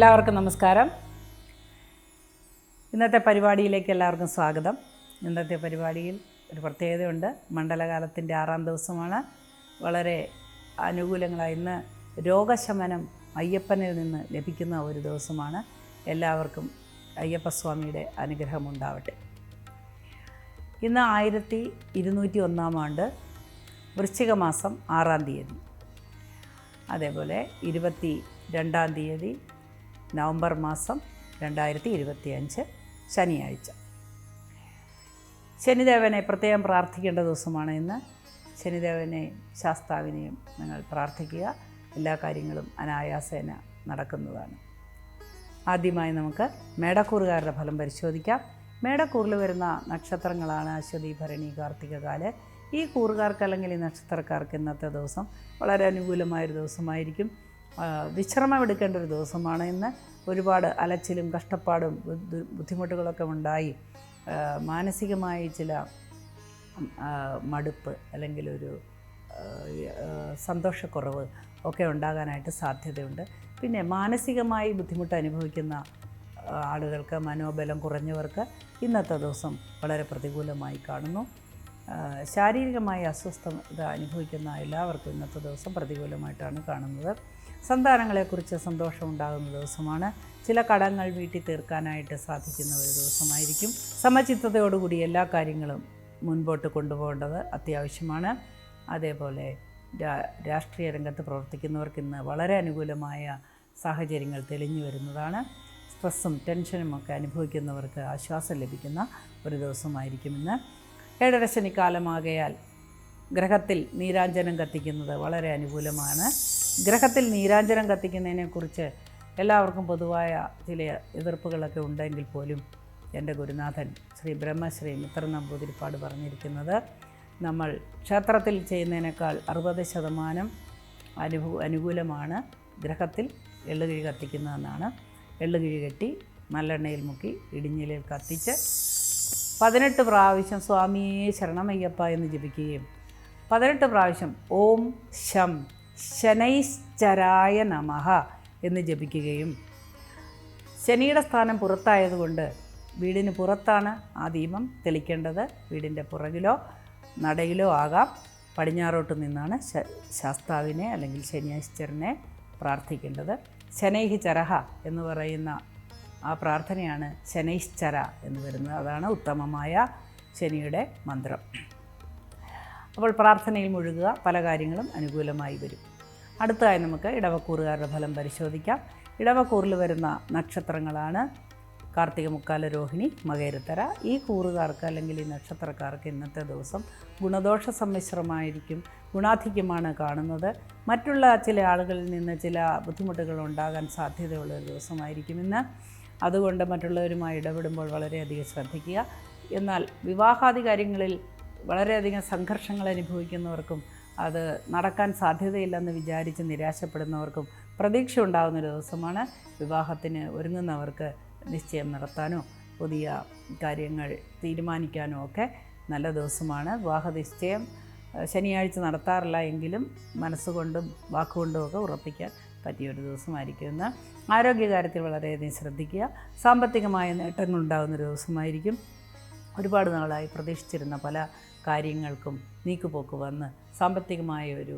എല്ലാവർക്കും നമസ്കാരം. ഇന്നത്തെ പരിപാടിയിലേക്ക് എല്ലാവർക്കും സ്വാഗതം. ഇന്നത്തെ പരിപാടിയിൽ ഒരു പ്രത്യേകതയുണ്ട്. മണ്ഡലകാലത്തിന്റെ ആറാം ദിവസമാണ്. വളരെ അനുകൂലങ്ങളായി ഇന്ന് രോഗശമനം അയ്യപ്പനിൽ നിന്ന് ലഭിക്കുന്ന ഒരു ദിവസമാണ്. എല്ലാവർക്കും അയ്യപ്പസ്വാമിയുടെ അനുഗ്രഹം ഉണ്ടാവട്ടെ. ഇന്ന് ആയിരത്തി ഇരുന്നൂറ്റി ഒന്നാം ആണ്ട് വൃശ്ചിക മാസം ആറാം തീയതി. അതേപോലെ ഇരുപത്തി രണ്ടാം തീയതി നവംബർ മാസം രണ്ടായിരത്തി ഇരുപത്തി അഞ്ച് ശനിയാഴ്ച. ശനിദേവനെ പ്രത്യേകം പ്രാർത്ഥിക്കേണ്ട ദിവസമാണ് ഇന്ന്. ശനിദേവനെയും ശാസ്താവിനെയും നിങ്ങൾ പ്രാർത്ഥിക്കുക. എല്ലാ കാര്യങ്ങളും അനായാസേന നടക്കുന്നതാണ്. ആദ്യമായി നമുക്ക് മേടക്കൂറുകാരുടെ ഫലം പരിശോധിക്കാം. മേടക്കൂറിൽ വരുന്ന നക്ഷത്രങ്ങളാണ് അശ്വതി ഭരണി കാർത്തികകാൽ ഈ കൂറുകാർക്ക് അല്ലെങ്കിൽ ഈ നക്ഷത്രക്കാർക്ക് ഇന്നത്തെ ദിവസം വളരെ അനുകൂലമായൊരു ദിവസമായിരിക്കും. വിശ്രമമെടുക്കേണ്ട ഒരു ദിവസമാണ്. ഇന്ന് ഒരുപാട് അലച്ചിലും കഷ്ടപ്പാടും ബുദ്ധിമുട്ടുകളൊക്കെ ഉണ്ടായി. മാനസികമായി ചില മടുപ്പ് അല്ലെങ്കിൽ ഒരു സന്തോഷക്കുറവ് ഒക്കെ ഉണ്ടാകാനായിട്ട് സാധ്യതയുണ്ട്. പിന്നെ മാനസികമായി ബുദ്ധിമുട്ട് അനുഭവിക്കുന്ന ആളുകൾക്ക് മനോബലം കുറഞ്ഞവർക്ക് ഇന്നത്തെ ദിവസം വളരെ പ്രതികൂലമായി കാണുന്നു. ശാരീരികമായി അസ്വസ്ഥത അനുഭവിക്കുന്ന എല്ലാവർക്കും ഇന്നത്തെ ദിവസം പ്രതികൂലമായിട്ടാണ് കാണുന്നത്. സന്താനങ്ങളെക്കുറിച്ച് സന്തോഷമുണ്ടാകുന്ന ദിവസമാണ്. ചില കടങ്ങൾ വീട്ടിൽ തീർക്കാനായിട്ട് സാധിക്കുന്ന ഒരു ദിവസമായിരിക്കും. സമചിത്തതയോടുകൂടി എല്ലാ കാര്യങ്ങളും മുൻപോട്ട് കൊണ്ടുപോകേണ്ടത് അത്യാവശ്യമാണ്. അതേപോലെ രാഷ്ട്രീയ രംഗത്ത് പ്രവർത്തിക്കുന്നവർക്ക് ഇന്ന് വളരെ അനുകൂലമായ സാഹചര്യങ്ങൾ തെളിഞ്ഞു വരുന്നതാണ്. സ്ട്രെസ്സും ടെൻഷനും ഒക്കെ അനുഭവിക്കുന്നവർക്ക് ആശ്വാസം ലഭിക്കുന്ന ഒരു ദിവസമായിരിക്കും ഇന്ന്. ഏഴര ശനിക്കാലമാകയാൽ ഗ്രഹത്തിൽ നീരാഞ്ജനം കത്തിക്കുന്നത് വളരെ അനുകൂലമാണ്. ഗ്രഹത്തിൽ നീരാഞ്ജനം കത്തിക്കുന്നതിനെക്കുറിച്ച് എല്ലാവർക്കും പൊതുവായ ചില എതിർപ്പുകളൊക്കെ ഉണ്ടെങ്കിൽ പോലും എന്റെ ഗുരുനാഥൻ ശ്രീ ബ്രഹ്മശ്രീ മിത്ര നമ്പൂതിരിപ്പാട് പറഞ്ഞിരിക്കുന്നത് നമ്മൾ ക്ഷേത്രത്തിൽ ചെയ്യുന്നതിനേക്കാൾ അറുപത് ശതമാനം അനുഭൂ അനുകൂലമാണ് ഗ്രഹത്തിൽ എള്ളുകിഴി കത്തിക്കുന്നതെന്നാണ്. എള്ളുകിഴി കെട്ടി നല്ലെണ്ണയിൽ മുക്കി ഇടിഞ്ഞിലിൽ കത്തിച്ച് പതിനെട്ട് പ്രാവശ്യം സ്വാമിയെ ശരണമയ്യപ്പ എന്ന് ജപിക്കുകയും പതിനെട്ട് പ്രാവശ്യം ഓം ശം ശനൈശ്ചരായ നമഹ എന്ന് ജപിക്കുകയും ശനിയുടെ സ്ഥാനം പുറത്തായതുകൊണ്ട് വീടിന് പുറത്താണ് ആ ദീപം തെളിക്കേണ്ടത്. വീടിന്റെ പുറകിലോ നടയിലോ ആകാം. പടിഞ്ഞാറോട്ട് നിന്നാണ് ശാസ്താവിനെ അല്ലെങ്കിൽ ശനിയാശ്ചരനെ പ്രാർത്ഥിക്കേണ്ടത്. ശനൈഹി ചരഹ എന്ന് പറയുന്ന ആ പ്രാർത്ഥനയാണ് ശനൈശ്ചര എന്ന് വരുന്നത്. അതാണ് ഉത്തമമായ ശനിയുടെ മന്ത്രം. അപ്പോൾ പ്രാർത്ഥനയിൽ മുഴുകുക പല കാര്യങ്ങളും അനുകൂലമായി വരും. അടുത്തതായി നമുക്ക് ഇടവക്കൂറുകാരുടെ ഫലം പരിശോധിക്കാം. ഇടവക്കൂറിൽ വരുന്ന നക്ഷത്രങ്ങളാണ് കാർത്തിക മുക്കാല രോഹിണി മകേരത്തര. ഈ കൂറുകാർക്ക് അല്ലെങ്കിൽ ഈ നക്ഷത്രക്കാർക്ക് ഇന്നത്തെ ദിവസം ഗുണദോഷ സമ്മിശ്രമായിരിക്കും ഗുണാധിക്യമാണ് കാണുന്നത്. മറ്റുള്ള ചില ആളുകളിൽ നിന്ന് ചില ബുദ്ധിമുട്ടുകൾ ഉണ്ടാകാൻ സാധ്യതയുള്ള ഒരു ദിവസമായിരിക്കും ഇന്ന്. അതുകൊണ്ട് മറ്റുള്ളവരുമായി ഇടപെടുമ്പോൾ വളരെയധികം ശ്രദ്ധിക്കുക. എന്നാൽ വിവാഹാദി കാര്യങ്ങളിൽ വളരെയധികം സംഘർഷങ്ങൾ അനുഭവിക്കുന്നവർക്കും അത് നടക്കാൻ സാധ്യതയില്ലെന്ന് വിചാരിച്ച് നിരാശപ്പെടുന്നവർക്കും പ്രതീക്ഷ ഉണ്ടാകുന്ന ഒരു ദിവസമാണ് വിവാഹത്തിന് ഒരുങ്ങുന്നവർക്ക് നിശ്ചയം നടത്താനോ പുതിയ കാര്യങ്ങൾ തീരുമാനിക്കാനോ ഒക്കെ നല്ല ദിവസമാണ്. വിവാഹ നിശ്ചയം ശനിയാഴ്ച നടത്താറില്ല എങ്കിലും മനസ്സുകൊണ്ടും വാക്കുകൊണ്ടും ഒക്കെ ഉറപ്പിക്കാൻ പറ്റിയൊരു ദിവസമായിരിക്കും ഇന്ന്. ആരോഗ്യകാര്യത്തിൽ വളരെയധികം ശ്രദ്ധിക്കുക. സാമ്പത്തികമായ നേട്ടങ്ങൾ ഉണ്ടാകുന്ന ഒരു ദിവസമായിരിക്കും. ഒരുപാട് നാളായി പ്രതീക്ഷിച്ചിരുന്ന പല കാര്യങ്ങൾക്കും നീക്കുപോക്ക് വന്ന് സാമ്പത്തികമായ ഒരു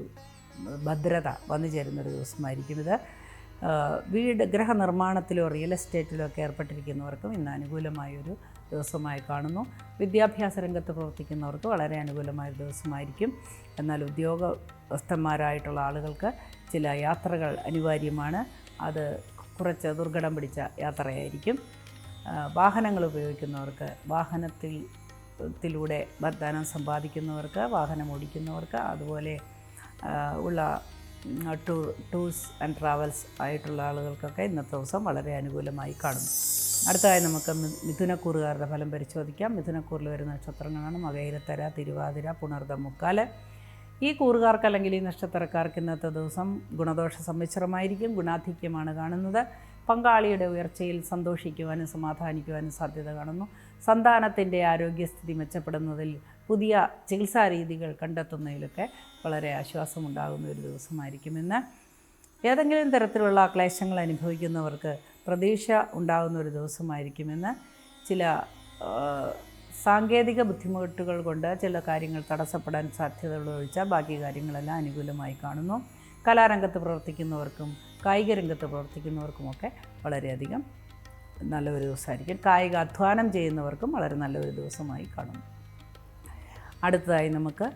ഭദ്രത വന്നു ചേരുന്ന ഒരു ദിവസമായിരിക്കും ഇത്. വീട് ഗൃഹനിർമ്മാണത്തിലോ റിയൽ എസ്റ്റേറ്റിലോ ഒക്കെ ഏർപ്പെട്ടിരിക്കുന്നവർക്കും ഇന്ന് അനുകൂലമായൊരു ദിവസമായി കാണുന്നു. വിദ്യാഭ്യാസ രംഗത്ത് പ്രവർത്തിക്കുന്നവർക്ക് വളരെ അനുകൂലമായ ദിവസമായിരിക്കും. എന്നാൽ ഉദ്യോഗസ്ഥന്മാരായിട്ടുള്ള ആളുകൾക്ക് ചില യാത്രകൾ അനിവാര്യമാണ്. അത് കുറച്ച് ദുർഘടം പിടിച്ച യാത്രയായിരിക്കും. വാഹനങ്ങൾ ഉപയോഗിക്കുന്നവർക്ക് വാഹനത്തിൽ ത്തിലൂടെ ധനം സമ്പാദിക്കുന്നവർക്ക് വാഹനം ഓടിക്കുന്നവർക്ക് അതുപോലെ ഉള്ള ടൂർ ടൂർസ് ആൻഡ് ട്രാവൽസ് ആയിട്ടുള്ള ആളുകൾക്കൊക്കെ ഇന്നത്തെ ദിവസം വളരെ അനുകൂലമായി കാണുന്നു അടുത്തതായി നമുക്ക് മിഥുനക്കൂറുകാരുടെ ഫലം പരിശോധിക്കാം. മിഥുനക്കൂറിൽ വരുന്ന നക്ഷത്രങ്ങളാണ് മകയിരത്തര തിരുവാതിര പുണർദ മുക്കാൽ. ഈ കൂറുകാർക്ക് അല്ലെങ്കിൽ ഈ നക്ഷത്രക്കാർക്ക് ഇന്നത്തെ ദിവസം ഗുണദോഷ സമ്മിശ്രമായിരിക്കും ഗുണാധിക്യമാണ് കാണുന്നത്. പങ്കാളിയുടെ ഉയർച്ചയിൽ സന്തോഷിക്കുവാനും സമാധാനിക്കുവാനും സാധ്യത കാണുന്നു. സന്താനത്തിന്റെ ആരോഗ്യസ്ഥിതി മെച്ചപ്പെടുന്നതിൽ പുതിയ ചികിത്സാ രീതികൾ കണ്ടെത്തുന്നതിലൊക്കെ വളരെ ആശ്വാസമുണ്ടാകുന്ന ഒരു ദിവസമായിരിക്കുമെന്ന് ഏതെങ്കിലും തരത്തിലുള്ള ക്ലേശങ്ങൾ അനുഭവിക്കുന്നവർക്ക് പ്രതീക്ഷ ഉണ്ടാകുന്ന ഒരു ദിവസമായിരിക്കുമെന്ന് ചില സാങ്കേതിക ബുദ്ധിമുട്ടുകൾ കൊണ്ട് ചില കാര്യങ്ങൾ തടസ്സപ്പെടാൻ സാധ്യതകൾ ഒഴിച്ചാൽ ബാക്കി കാര്യങ്ങളെല്ലാം അനുകൂലമായി കാണുന്നു. കലാരംഗത്ത് പ്രവർത്തിക്കുന്നവർക്കും കായിക രംഗത്ത് പ്രവർത്തിക്കുന്നവർക്കുമൊക്കെ വളരെയധികം നല്ലൊരു ദിവസമായിരിക്കും. കായിക അധ്വാനം ചെയ്യുന്നവർക്കും വളരെ നല്ലൊരു ദിവസമായി കാണുന്നു. അടുത്തതായി നമുക്ക്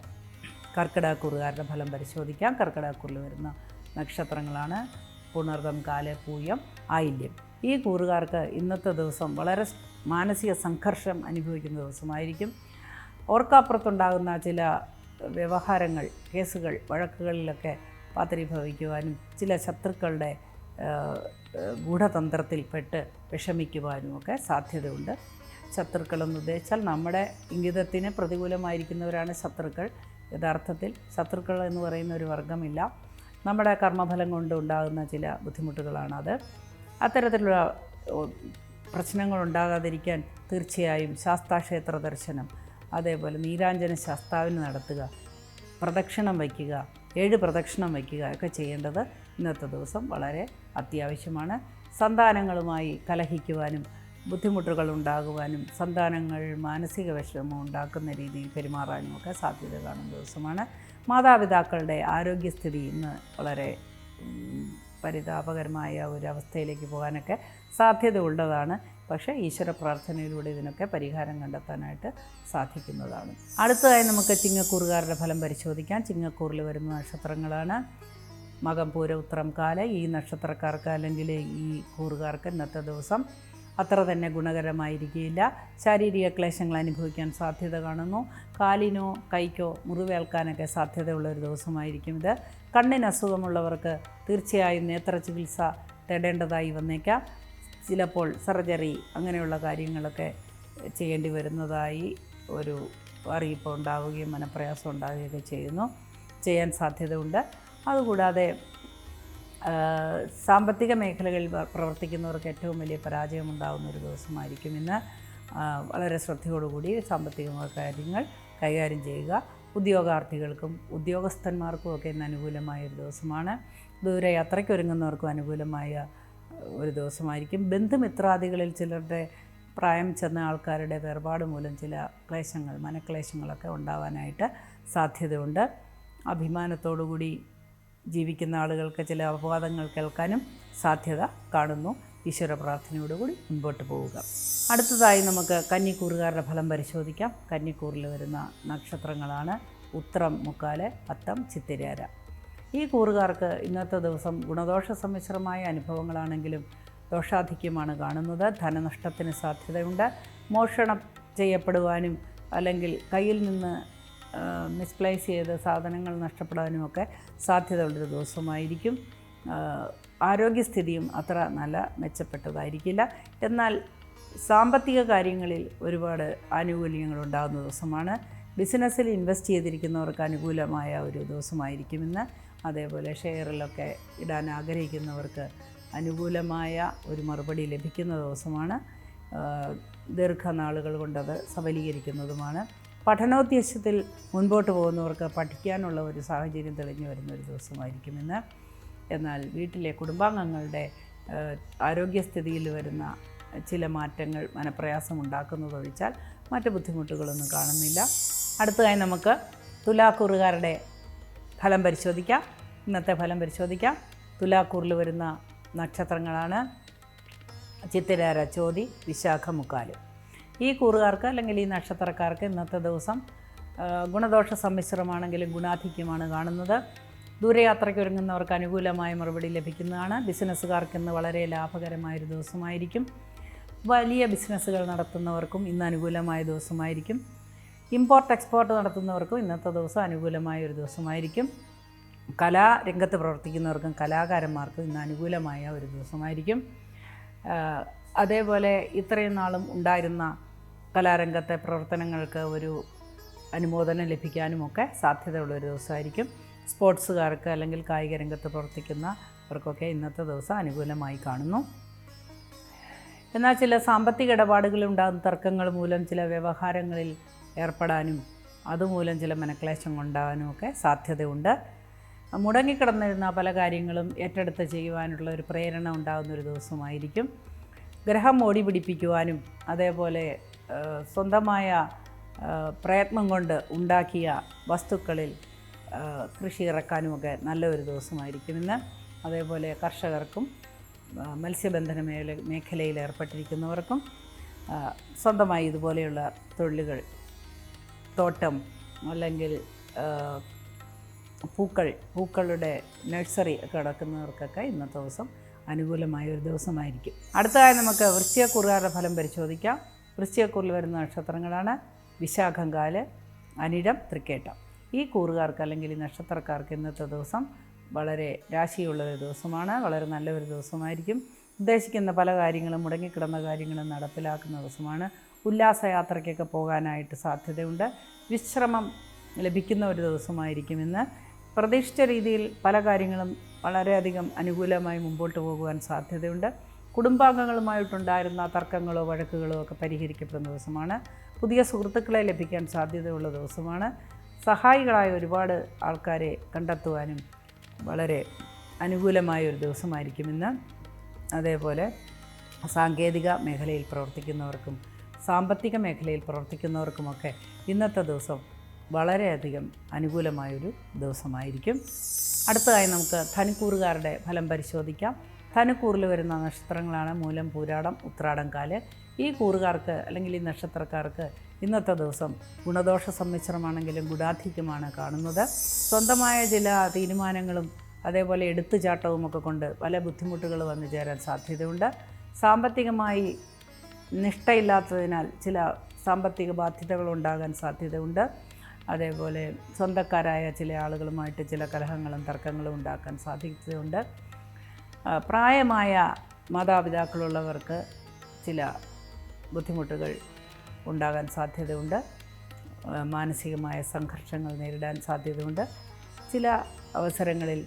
കർക്കിടകക്കുറുകാരുടെ ഫലം പരിശോധിക്കാം. കർക്കിടകക്കുറിൽ വരുന്ന നക്ഷത്രങ്ങളാണ്. പുണർതം കാല പൂയം ആയില്യം. ഈ കൂറുകാർക്ക് ഇന്നത്തെ ദിവസം വളരെ മാനസിക സംഘർഷം അനുഭവിക്കുന്ന ദിവസമായിരിക്കും. ഓർക്കാപ്പുറത്തുണ്ടാകുന്ന ചില വ്യവഹാരങ്ങൾ കേസുകൾ വഴക്കുകളിലൊക്കെ പാത്രീഭവിക്കുവാനും ചില ശത്രുക്കളുടെ ഗൂഢതന്ത്രത്തിൽപ്പെട്ട് ആ, ഗൂഢതന്ത്രത്തിൽ പെട്ട് വിഷമിക്കുവാനും ഒക്കെ സാധ്യതയുണ്ട്. ശത്രുക്കളെന്ന് ഉദ്ദേശിച്ചാൽ നമ്മുടെ ഇംഗിതത്തിന് പ്രതികൂലമായിരിക്കുന്നവരാണ് ശത്രുക്കൾ. യഥാർത്ഥത്തിൽ ശത്രുക്കൾ എന്ന് പറയുന്ന ഒരു വർഗമില്ല നമ്മുടെ കർമ്മഫലം കൊണ്ട് ഉണ്ടാകുന്ന ചില ബുദ്ധിമുട്ടുകളാണത്. അത്തരത്തിലുള്ള പ്രശ്നങ്ങൾ ഉണ്ടാകാതിരിക്കാൻ തീർച്ചയായും ശാസ്താക്ഷേത്ര ദർശനം അതേപോലെ നീരാഞ്ജന ശാസ്താവിന് നടത്തുക പ്രദക്ഷിണം വയ്ക്കുക ഏഴ് പ്രദക്ഷിണം വയ്ക്കുക ഒക്കെ ചെയ്യേണ്ടത് ഇന്നത്തെ ദിവസം വളരെ അത്യാവശ്യമാണ്. സന്താനങ്ങളുമായി കലഹിക്കുവാനും ബുദ്ധിമുട്ടുകൾ ഉണ്ടാകുവാനും സന്താനങ്ങൾ മാനസിക വിഷമം ഉണ്ടാക്കുന്ന രീതിയിൽ പെരുമാറാനും ഒക്കെ സാധ്യത കാണുന്ന ദിവസമാണ്. മാതാപിതാക്കളുടെ ആരോഗ്യസ്ഥിതി ഇന്ന് വളരെ പരിതാപകരമായ ഒരു അവസ്ഥയിലേക്ക് പോകാനൊക്കെ സാധ്യത ഉള്ളതാണ് പക്ഷേ ഈശ്വര പ്രാർത്ഥനയിലൂടെ ഇതിനൊക്കെ പരിഹാരം കണ്ടെത്താനായിട്ട് സാധിക്കുന്നതാണ്. അടുത്തതായി നമുക്ക് ചിങ്ങക്കൂറുകാരുടെ ഫലം പരിശോധിക്കാം. ചിങ്ങക്കൂറിൽ വരുന്ന നക്ഷത്രങ്ങളാണ് മകം പൂര ഉത്രം കാല. ഈ നക്ഷത്രക്കാർക്ക് അല്ലെങ്കിൽ ഈ കൂറുകാർക്ക് ഇന്നത്തെ ദിവസം അത്ര തന്നെ ഗുണകരമായിരിക്കില്ല ശാരീരിക ക്ലേശങ്ങൾ അനുഭവിക്കാൻ സാധ്യത കാണുന്നു. കാലിനോ കൈക്കോ മുറിവേൽക്കാനൊക്കെ സാധ്യതയുള്ള ഒരു ദിവസമായിരിക്കും ഇത്. കണ്ണിന് അസുഖമുള്ളവർക്ക് തീർച്ചയായും നേത്ര ചികിത്സ തേടേണ്ടതായി വന്നേക്കാം. ചിലപ്പോൾ സർജറി അങ്ങനെയുള്ള കാര്യങ്ങളൊക്കെ ചെയ്യേണ്ടി വരുന്നതായി ഒരു അറിയിപ്പ് ഉണ്ടാവുകയും മനപ്രയാസം ഉണ്ടാവുകയൊക്കെ ചെയ്യുന്നു. ചെയ്യാൻ സാധ്യതയുണ്ട്. അതുകൂടാതെ സാമ്പത്തിക മേഖലകളിൽ പ്രവർത്തിക്കുന്നവർക്ക് ഏറ്റവും വലിയ പരാജയം ഉണ്ടാകുന്ന ഒരു ദിവസമായിരിക്കും ഇന്ന്. വളരെ ശ്രദ്ധയോടുകൂടി സാമ്പത്തിക കാര്യങ്ങൾ കൈകാര്യം ചെയ്യുക. ഉദ്യോഗാർത്ഥികൾക്കും ഉദ്യോഗസ്ഥന്മാർക്കും ഒക്കെ ഇന്ന് അനുകൂലമായ ഒരു ദിവസമാണ്. ദൂരെ യാത്രയ്ക്ക് ഒരുങ്ങുന്നവർക്കും അനുകൂലമായ ഒരു ദിവസമായിരിക്കും. ബന്ധുമിത്രാദികളിൽ ചിലരുടെ പ്രായം ചെന്ന ആൾക്കാരുടെ വേർപാട് മൂലം ചില ക്ലേശങ്ങൾ മനക്ലേശങ്ങളൊക്കെ ഉണ്ടാവാനായിട്ട് സാധ്യതയുണ്ട്. അഭിമാനത്തോടുകൂടി ജീവിക്കുന്ന ആളുകൾക്ക് ചില അപവാദങ്ങൾ കേൾക്കാനും സാധ്യത കാണുന്നു. ഈശ്വര പ്രാർത്ഥനയോടുകൂടി മുൻപോട്ട് പോവുക. അടുത്തതായി നമുക്ക് കന്നിക്കൂറുകാരുടെ ഫലം പരിശോധിക്കാം. കന്നിക്കൂറിൽ വരുന്ന നക്ഷത്രങ്ങളാണ് ഉത്രം മുക്കാൽ അത്തം ചിത്തിരാര. ഈ കൂറുകാർക്ക് ഇന്നത്തെ ദിവസം ഗുണദോഷ സമ്മിശ്രമായ അനുഭവങ്ങളാണെങ്കിലും ദോഷാധിക്യമാണ് കാണുന്നത്. ധനനഷ്ടത്തിന് സാധ്യതയുണ്ട്. മോഷണം ചെയ്യപ്പെടുവാനും അല്ലെങ്കിൽ കയ്യിൽ നിന്ന് മിസ്പ്ലേസ് ചെയ്ത് സാധനങ്ങൾ നഷ്ടപ്പെടാനുമൊക്കെ സാധ്യതയുള്ളൊരു ദിവസമായിരിക്കും. ആരോഗ്യസ്ഥിതിയും അത്ര നല്ല മെച്ചപ്പെട്ടതായിരിക്കില്ല. എന്നാൽ സാമ്പത്തിക കാര്യങ്ങളിൽ ഒരുപാട് ആനുകൂല്യങ്ങൾ ഉണ്ടാകുന്ന ദിവസമാണ്. ബിസിനസ്സിൽ ഇൻവെസ്റ്റ് ചെയ്തിരിക്കുന്നവർക്ക് അനുകൂലമായ ഒരു ദിവസമായിരിക്കും ഇന്ന്. അതേപോലെ ഷെയറിലൊക്കെ ഇടാൻ ആഗ്രഹിക്കുന്നവർക്ക് അനുകൂലമായ ഒരു മറുപടി ലഭിക്കുന്ന ദിവസമാണ്. ദീർഘനാളുകൾ കൊണ്ടത് സബലീകരിക്കുന്നതുമാണ് പഠനോദ്ദേശത്തിൽ മുൻപോട്ട് പോകുന്നവർക്ക് പഠിക്കാനുള്ള ഒരു സാഹചര്യം തെളിഞ്ഞു വരുന്ന ഒരു ദിവസമായിരിക്കുമെന്ന് എന്നാൽ വീട്ടിലെ കുടുംബാംഗങ്ങളുടെ ആരോഗ്യസ്ഥിതിയിൽ വരുന്ന ചില മാറ്റങ്ങൾ മനപ്രയാസം ഉണ്ടാക്കുന്നതൊഴിച്ചാൽ മറ്റു ബുദ്ധിമുട്ടുകളൊന്നും കാണുന്നില്ല. അടുത്തതായി നമുക്ക് തുലാക്കൂറുകാരുടെ ഫലം പരിശോധിക്കാം. ഇന്നത്തെ ഫലം പരിശോധിക്കാം. തുലാക്കൂറിൽ വരുന്ന നക്ഷത്രങ്ങളാണ്. ചിത്തിരാര ചോതി വിശാഖ മുക്കാൽ. ഈ കൂറുകാർക്ക് അല്ലെങ്കിൽ ഈ നക്ഷത്രക്കാർക്ക് ഇന്നത്തെ ദിവസം ഗുണദോഷ സമ്മിശ്രമാണെങ്കിലും ഗുണാധിക്യമാണ് കാണുന്നത്. ദൂരയാത്രയ്ക്ക് ഒരുങ്ങുന്നവർക്ക് അനുകൂലമായ മറുപടി ലഭിക്കുന്നതാണ്. ബിസിനസ്സുകാർക്ക് ഇന്ന് വളരെ ലാഭകരമായൊരു ദിവസമായിരിക്കും. വലിയ ബിസിനസ്സുകൾ നടത്തുന്നവർക്കും ഇന്ന് അനുകൂലമായ ദിവസമായിരിക്കും. ഇമ്പോർട്ട് എക്സ്പോർട്ട് നടത്തുന്നവർക്കും ഇന്നത്തെ ദിവസം അനുകൂലമായ ഒരു ദിവസമായിരിക്കും. കലാരംഗത്ത് പ്രവർത്തിക്കുന്നവർക്കും കലാകാരന്മാർക്കും ഇന്ന് അനുകൂലമായ ഒരു ദിവസമായിരിക്കും. അതേപോലെ ഇത്രയും നാളും ഉണ്ടായിരുന്ന കലാരംഗത്തെ പ്രവർത്തനങ്ങൾക്ക് ഒരു അനുമോദനം ലഭിക്കാനുമൊക്കെ സാധ്യതയുള്ള ഒരു ദിവസമായിരിക്കും. സ്പോർട്സുകാർക്ക് അല്ലെങ്കിൽ കായിക രംഗത്ത് പ്രവർത്തിക്കുന്നവർക്കൊക്കെ ഇന്നത്തെ ദിവസം അനുകൂലമായി കാണുന്നു. എന്നാൽ ചില സാമ്പത്തിക ഇടപാടുകളുണ്ടാകുന്ന തർക്കങ്ങൾ മൂലം ചില വ്യവഹാരങ്ങളിൽ ഏർപ്പെടാനും അതുമൂലം ചില മനക്ലേശം ഉണ്ടാകാനും ഒക്കെ സാധ്യതയുണ്ട്. മുടങ്ങിക്കിടന്നിരുന്ന പല കാര്യങ്ങളും ഏറ്റെടുത്ത് ചെയ്യുവാനുള്ള ഒരു പ്രേരണ ഉണ്ടാകുന്ന ഒരു ദിവസമായിരിക്കും. ഗ്രഹം ഓടി പിടിപ്പിക്കുവാനും അതേപോലെ സ്വന്തമായ പ്രയത്നം കൊണ്ട് ഉണ്ടാക്കിയ വസ്തുക്കളിൽ കൃഷി ഇറക്കാനുമൊക്കെ നല്ലൊരു ദിവസമായിരിക്കും ഇന്ന്. അതേപോലെ കർഷകർക്കും മത്സ്യബന്ധന മേഖല മേഖലയിൽ ഏർപ്പെട്ടിരിക്കുന്നവർക്കും സ്വന്തമായി ഇതുപോലെയുള്ള തൊഴിലുകൾ തോട്ടം അല്ലെങ്കിൽ പൂക്കൾ പൂക്കളുടെ നഴ്സറി ഒക്കെ അടക്കുന്നവർക്കൊക്കെ ഇന്നത്തെ ദിവസം അനുകൂലമായ ഒരു ദിവസമായിരിക്കും. അടുത്തതായി നമുക്ക് വൃശ്ചികക്കുറുകാരുടെ ഫലം പരിശോധിക്കാം. വൃശ്ചികക്കുറിൽ വരുന്ന നക്ഷത്രങ്ങളാണ് വിശാഖങ്കാൽ അനിഴം തൃക്കേട്ടം. ഈ കൂറുകാർക്ക് അല്ലെങ്കിൽ ഈ നക്ഷത്രക്കാർക്ക് ഇന്നത്തെ ദിവസം വളരെ രാശിയുള്ള ഒരു ദിവസമാണ്. വളരെ നല്ലൊരു ദിവസമായിരിക്കും. ഉദ്ദേശിക്കുന്ന പല കാര്യങ്ങളും മുടങ്ങിക്കിടന്ന കാര്യങ്ങളും നടപ്പിലാക്കുന്ന ദിവസമാണ്. ഉല്ലാസയാത്രയ്ക്കൊക്കെ പോകാനായിട്ട് സാധ്യതയുണ്ട്. വിശ്രമം ലഭിക്കുന്ന ഒരു ദിവസമായിരിക്കും ഇന്ന്. പ്രതീക്ഷിച്ച രീതിയിൽ പല കാര്യങ്ങളും വളരെയധികം അനുകൂലമായി മുമ്പോട്ട് പോകുവാൻ സാധ്യതയുണ്ട്. കുടുംബാംഗങ്ങളുമായിട്ടുണ്ടായിരുന്ന തർക്കങ്ങളോ വഴക്കുകളോ ഒക്കെ പരിഹരിക്കപ്പെടുന്ന ദിവസമാണ്. പുതിയ സുഹൃത്തുക്കളെ ലഭിക്കാൻ സാധ്യതയുള്ള ദിവസമാണ്. സഹായികളായ ഒരുപാട് ആൾക്കാരെ കണ്ടെത്തുവാനും വളരെ അനുകൂലമായ ഒരു ദിവസമായിരിക്കും ഇന്ന്. അതേപോലെ സാങ്കേതിക മേഖലയിൽ പ്രവർത്തിക്കുന്നവർക്കും സാമ്പത്തിക മേഖലയിൽ പ്രവർത്തിക്കുന്നവർക്കുമൊക്കെ ഇന്നത്തെ ദിവസം വളരെയധികം അനുകൂലമായൊരു ദിവസമായിരിക്കും. അടുത്തതായി നമുക്ക് ധനക്കൂറുകാരുടെ ഫലം പരിശോധിക്കാം. ധനുക്കൂറിൽ വരുന്ന നക്ഷത്രങ്ങളാണ് മൂലം പൂരാടം ഉത്രാടം കാൽ. ഈ കൂറുകാർക്ക് അല്ലെങ്കിൽ ഈ നക്ഷത്രക്കാർക്ക് ഇന്നത്തെ ദിവസം ഗുണദോഷ സമ്മിശ്രമാണെങ്കിലും ഗുണാധിക്യമാണ് കാണുന്നത്. സ്വന്തമായ ചില തീരുമാനങ്ങളും അതേപോലെ എടുത്തുചാട്ടവും ഒക്കെ കൊണ്ട് പല ബുദ്ധിമുട്ടുകൾ വന്നു ചേരാൻ സാധ്യതയുണ്ട്. സാമ്പത്തികമായി നിഷ്ഠയില്ലാത്തതിനാൽ ചില സാമ്പത്തിക ബാധ്യതകൾ ഉണ്ടാകാൻ സാധ്യതയുണ്ട്. അതേപോലെ സ്വന്തക്കാരായ ചില ആളുകളുമായിട്ട് ചില കലഹങ്ങളും തർക്കങ്ങളും ഉണ്ടാക്കാൻ സാധ്യതയുണ്ട്. പ്രായമായ മാതാപിതാക്കളുള്ളവർക്ക് ചില ബുദ്ധിമുട്ടുകൾ ഉണ്ടാകാൻ സാധ്യതയുണ്ട്. മാനസികമായ സംഘർഷങ്ങൾ നേരിടാൻ സാധ്യതയുണ്ട്. ചില അവസരങ്ങളിൽ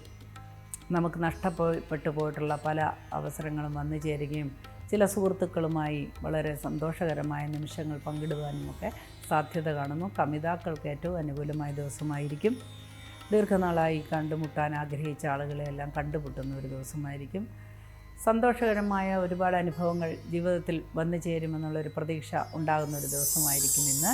നമുക്ക് നഷ്ടപ്പെട്ടു പോയിട്ടുള്ള പല അവസരങ്ങളും വന്നു ചേരുകയും ചില സുഹൃത്തുക്കളുമായി വളരെ സന്തോഷകരമായ നിമിഷങ്ങൾ പങ്കിടുവാനുമൊക്കെ സാധ്യത കാണുന്നു. കമിതാക്കൾക്ക് ഏറ്റവും അനുകൂലമായ ദിവസമായിരിക്കും. ദീർഘനാളായി കണ്ടുമുട്ടാൻ ആഗ്രഹിച്ച ആളുകളെയെല്ലാം കണ്ടുമുട്ടുന്ന ഒരു ദിവസമായിരിക്കും. സന്തോഷകരമായ ഒരുപാട് അനുഭവങ്ങൾ ജീവിതത്തിൽ വന്നു ചേരുമെന്നുള്ളൊരു പ്രതീക്ഷ ഉണ്ടാകുന്ന ഒരു ദിവസമായിരിക്കും ഇന്ന്.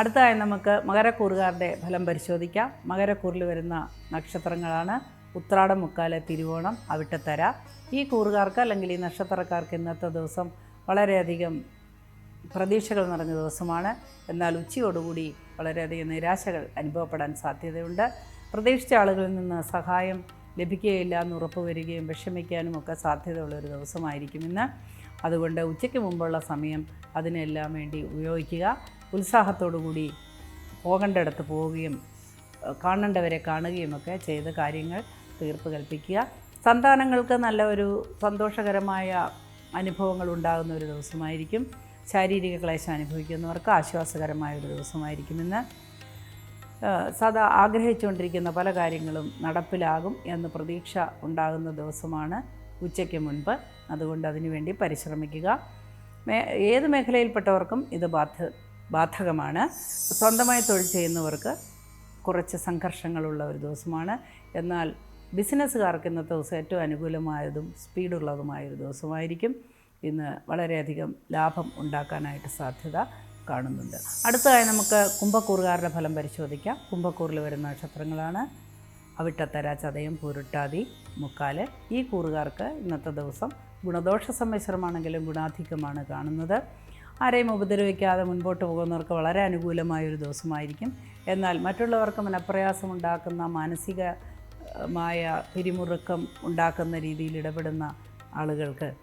അടുത്തതായി നമുക്ക് മകരക്കൂറുകാരുടെ ഫലം പരിശോധിക്കാം. മകരക്കൂറിൽ വരുന്ന നക്ഷത്രങ്ങളാണ് ഉത്രാടം മുക്കാൽ തിരുവോണം അവിട്ടത്തര. ഈ കൂറുകാർക്ക് അല്ലെങ്കിൽ ഈ നക്ഷത്രക്കാർക്ക് ഇന്നത്തെ ദിവസം വളരെയധികം പ്രതീക്ഷകൾ നിറഞ്ഞ ദിവസമാണ്. എന്നാൽ ഉച്ചയോടുകൂടി വളരെയധികം നിരാശകൾ അനുഭവപ്പെടാൻ സാധ്യതയുണ്ട്. പ്രതീക്ഷിച്ച ആളുകളിൽ നിന്ന് സഹായം ലഭിക്കുകയില്ല എന്ന് ഉറപ്പ് വരികയും വിഷമിക്കാനും ഒക്കെ സാധ്യതയുള്ള ഒരു ദിവസമായിരിക്കും ഇന്ന്. അതുകൊണ്ട് ഉച്ചയ്ക്ക് മുമ്പുള്ള സമയം അതിനെല്ലാം വേണ്ടി ഉപയോഗിക്കുക. ഉത്സാഹത്തോടു കൂടി പോകേണ്ടയിടത്ത് പോവുകയും കാണേണ്ടവരെ കാണുകയും ഒക്കെ ചെയ്ത് കാര്യങ്ങൾ തീർപ്പ് കൽപ്പിക്കുക. സന്താനങ്ങൾക്ക് നല്ല ഒരു സന്തോഷകരമായ അനുഭവങ്ങൾ ഉണ്ടാകുന്ന ഒരു ദിവസമായിരിക്കും. ശാരീരിക ക്ലേശം അനുഭവിക്കുന്നവർക്ക് ആശ്വാസകരമായ ഒരു ദിവസമായിരിക്കും ഇന്ന്. സദാ ആഗ്രഹിച്ചുകൊണ്ടിരിക്കുന്ന പല കാര്യങ്ങളും നടപ്പിലാകും എന്ന് പ്രതീക്ഷ ഉണ്ടാകുന്ന ദിവസമാണ് ഉച്ചയ്ക്ക് മുൻപ്. അതുകൊണ്ട് അതിനുവേണ്ടി പരിശ്രമിക്കുക. മേ ഏത് മേഖലയിൽപ്പെട്ടവർക്കും ഇത് ബാധ ബാധകമാണ്. സ്വന്തമായി തൊഴിൽ ചെയ്യുന്നവർക്ക് കുറച്ച് സംഘർഷങ്ങളുള്ള ഒരു ദിവസമാണ്. എന്നാൽ ബിസിനസ്സുകാർക്ക് ഇന്നത്തെ ദിവസം ഏറ്റവും അനുകൂലമായതും സ്പീഡുള്ളതുമായ ഒരു ദിവസമായിരിക്കും. ഇന്ന് വളരെയധികം ലാഭം ഉണ്ടാക്കാനായിട്ട് സാധ്യത കാണുന്നുണ്ട്. അടുത്തതായി നമുക്ക് കുംഭക്കൂറുകാരുടെ ഫലം പരിശോധിക്കാം. കുംഭക്കൂറിൽ വരുന്ന നക്ഷത്രങ്ങളാണ്. അവിട്ടത്തര ചതയം പുരുട്ടാതി മുക്കാൽ. ഈ കൂറുകാർക്ക് ഇന്നത്തെ ദിവസം ഗുണദോഷ സമ്മിശ്രമാണെങ്കിലും ഗുണാധികമാണ് കാണുന്നത്. ആരെയും ഉപദ്രവിക്കാതെ മുൻപോട്ട് പോകുന്നവർക്ക് വളരെ അനുകൂലമായൊരു ദിവസമായിരിക്കും. എന്നാൽ മറ്റുള്ളവർക്ക് മനപ്രയാസം ഉണ്ടാക്കുന്ന മാനസികമായ പിരിമുറുക്കം ഉണ്ടാക്കുന്ന രീതിയിൽ ഇടപെടുന്ന ആളുകൾക്ക്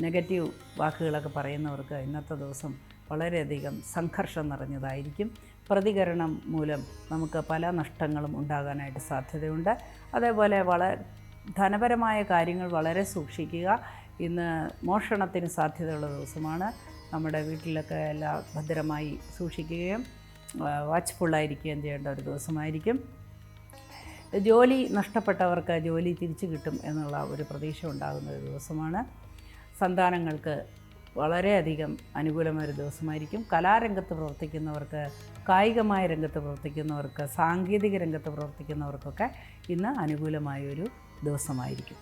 നെഗറ്റീവ് വാക്കുകളൊക്കെ പറയുന്നവർക്ക് ഇന്നത്തെ ദിവസം വളരെയധികം സംഘർഷം നിറഞ്ഞതായിരിക്കും. പ്രതികരണം മൂലം നമുക്ക് പല നഷ്ടങ്ങളും ഉണ്ടാകാനായിട്ട് സാധ്യതയുണ്ട്. അതേപോലെ വളരെ ധനപരമായ കാര്യങ്ങൾ വളരെ സൂക്ഷിക്കുക ഇന്ന് മോഷണത്തിന് സാധ്യതയുള്ള ദിവസമാണ്. നമ്മുടെ വീട്ടിലൊക്കെ എല്ലാം ഭദ്രമായി സൂക്ഷിക്കുകയും വാച്ച്ഫുള്ളായിരിക്കുകയും ചെയ്യേണ്ട ഒരു ദിവസമായിരിക്കും. ജോലി നഷ്ടപ്പെട്ടവർക്ക് ജോലി തിരിച്ചു കിട്ടും എന്നുള്ള ഒരു പ്രതീക്ഷ ഉണ്ടാകുന്ന ഒരു ദിവസമാണ്. സന്താനങ്ങൾക്ക് വളരെയധികം അനുകൂലമായൊരു ദിവസമായിരിക്കും. കലാരംഗത്ത് പ്രവർത്തിക്കുന്നവർക്ക് കായികമായ രംഗത്ത് പ്രവർത്തിക്കുന്നവർക്ക് സാങ്കേതിക രംഗത്ത് പ്രവർത്തിക്കുന്നവർക്കൊക്കെ ഇന്ന് അനുകൂലമായൊരു ദിവസമായിരിക്കും.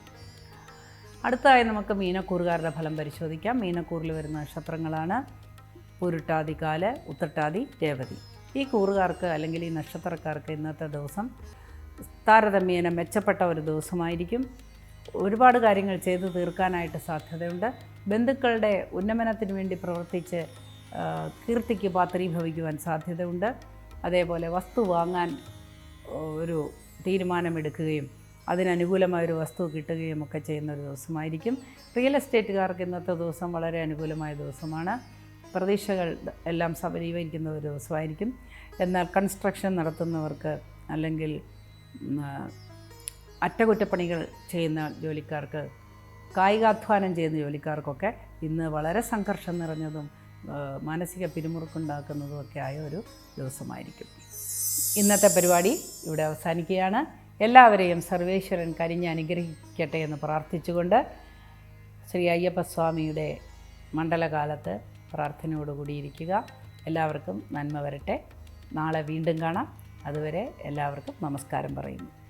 അടുത്തതായി നമുക്ക് മീനക്കൂറുകാരുടെ ഫലം പരിശോധിക്കാം. മീനക്കൂറിൽ വരുന്ന നക്ഷത്രങ്ങളാണ് പുരുട്ടാതി കാൽ ഉത്രട്ടാതി രേവതി. ഈ കൂറുകാർക്ക് അല്ലെങ്കിൽ ഈ നക്ഷത്രക്കാർക്ക് ഇന്നത്തെ ദിവസം താരതമ്യേന മെച്ചപ്പെട്ട ഒരു ദിവസമായിരിക്കും. ഒരുപാട് കാര്യങ്ങൾ ചെയ്തു തീർക്കാനായിട്ട് സാധ്യതയുണ്ട്. ബന്ധുക്കളുടെ ഉന്നമനത്തിന് വേണ്ടി പ്രവർത്തിച്ച് കീർത്തിക്ക് പാത്രീഭവിക്കുവാൻ സാധ്യതയുണ്ട്. അതേപോലെ വസ്തു വാങ്ങാൻ ഒരു തീരുമാനമെടുക്കുകയും അതിനനുകൂലമായൊരു വസ്തു കിട്ടുകയും ഒക്കെ ചെയ്യുന്ന ഒരു ദിവസമായിരിക്കും. റിയൽ എസ്റ്റേറ്റുകാർക്ക് ഇന്നത്തെ ദിവസം വളരെ അനുകൂലമായ ദിവസമാണ്. പ്രതീക്ഷകൾ എല്ലാം സബലീകരിക്കുന്ന ഒരു ദിവസമായിരിക്കും. എന്നാൽ കൺസ്ട്രക്ഷൻ നടത്തുന്നവർക്ക് അല്ലെങ്കിൽ അറ്റകുറ്റപ്പണികൾ ചെയ്യുന്ന ജോലിക്കാർക്ക് കായികാധ്വാനം ചെയ്യുന്ന ജോലിക്കാർക്കൊക്കെ ഇന്ന് വളരെ സംഘർഷം നിറഞ്ഞതും മാനസിക പിരിമുറുക്കുണ്ടാക്കുന്നതും ഒക്കെ ആയ ഒരു ദിവസമായിരിക്കും. ഇന്നത്തെ പരിപാടി ഇവിടെ അവസാനിക്കുകയാണ്. എല്ലാവരെയും സർവേശ്വരൻ കരിഞ്ഞ് അനുഗ്രഹിക്കട്ടെ എന്ന് പ്രാർത്ഥിച്ചുകൊണ്ട് ശ്രീ അയ്യപ്പസ്വാമിയുടെ മണ്ഡലകാലത്ത് പ്രാർത്ഥനയോടുകൂടിയിരിക്കുക എല്ലാവർക്കും നന്മ വരട്ടെ. നാളെ വീണ്ടും കാണാം. അതുവരെ എല്ലാവർക്കും നമസ്കാരം പറയുന്നു.